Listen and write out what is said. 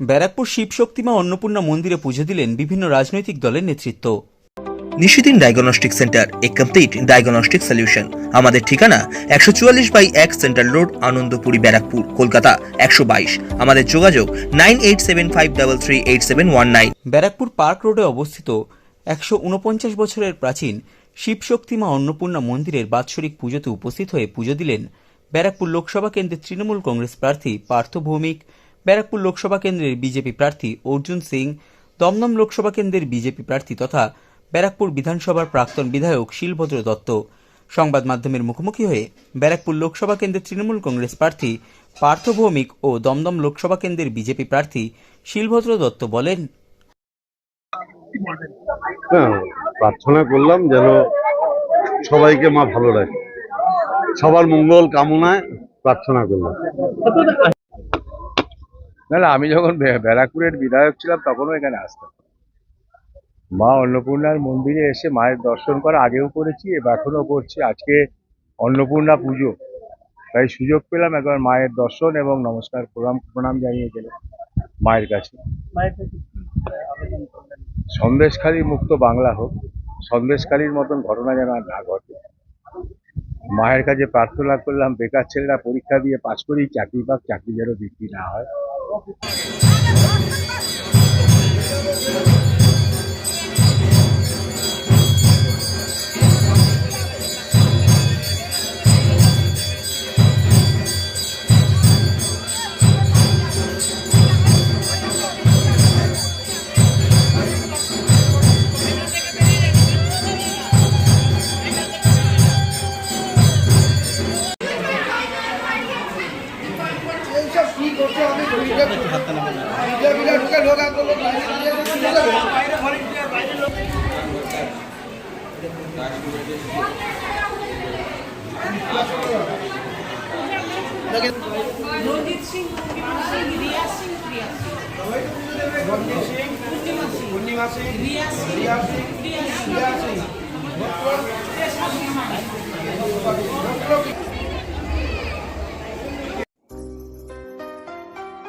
ব্যারাকপুর শিবশক্তিমা অন্নপূর্ণা মন্দিরে পুজো দিলেন বিভিন্ন রাজনৈতিক দলের নেতৃত্ব। Nishidin diagnostic centre a complete diagnostic solution আমাদের ঠিকানা একশো চুয়াল্লিশ বাই এক সেন্ট্রাল রোড আনন্দপুরি ব্যারাকপুর কলকাতা একশো বাইশ। আমাদের যোগাযোগ nine eight seven five double three eight seven one nine. Barrackpore park রোডে অবস্থিত একশো উনপঞ্চাশ বছরের প্রাচীন শিবশক্তিমা অন্নপূর্ণা মন্দিরের বাৎসরিক পুজোতে উপস্থিত হয়ে পুজো দিলেন ব্যারাকপুর লোকসভা কেন্দ্রের তৃণমূল কংগ্রেস প্রার্থী পার্থ ভৌমিক ব্যারাকপুর লোকসভা কেন্দ্রের বিজেপি প্রার্থী অর্জুন সিং, দমদম লোকসভা কেন্দ্রের বিজেপি প্রার্থী তথা ব্যারাকপুর বিধানসভার প্রাক্তন বিধায়ক শিলভদ্র দত্ত। সংবাদ মাধ্যমের মুখোমুখি হয়ে ব্যারাকপুর লোকসভা কেন্দ্রের তৃণমূল কংগ্রেস প্রার্থী পার্থ ভৌমিক ও দমদম লোকসভা কেন্দ্রের বিজেপি প্রার্থী শিলভদ্র দত্ত বলেন হ্যাঁ প্রার্থনা করলাম যেন সবাইকে মা ভালো রাখে। সবার মঙ্গল কামনায় প্রার্থনা করলাম। না না আমি যখন ব্যারাকপুরের বিধায়ক ছিলাম তখনও এখানে আসতাম। মা অন্নপূর্ণার মন্দিরে এসে মায়ের দর্শন করা আগেও করেছি এবং এখনও করছি। আজকে অন্নপূর্ণা পুজো। তাই সুযোগ পেলাম একবার মায়ের দর্শন এবং নমস্কার প্রণাম প্রণাম জানিয়ে গেলাম মায়ের কাছে। সন্দেশখালী মুক্ত বাংলা হোক সন্দেশখালীর মতন ঘটনা যেন আর না ঘটে। মায়ের কাছে প্রার্থনা করলাম বেকার ছেলেরা পরীক্ষা দিয়ে পাশ করেই চাকরি পাক চাকরি যেন বিক্রি না হয়। Thank you. Ranjit Singh Purnima Singh Riya Singh Priya Singh. Purnima Singh Riya Singh Riya Singh.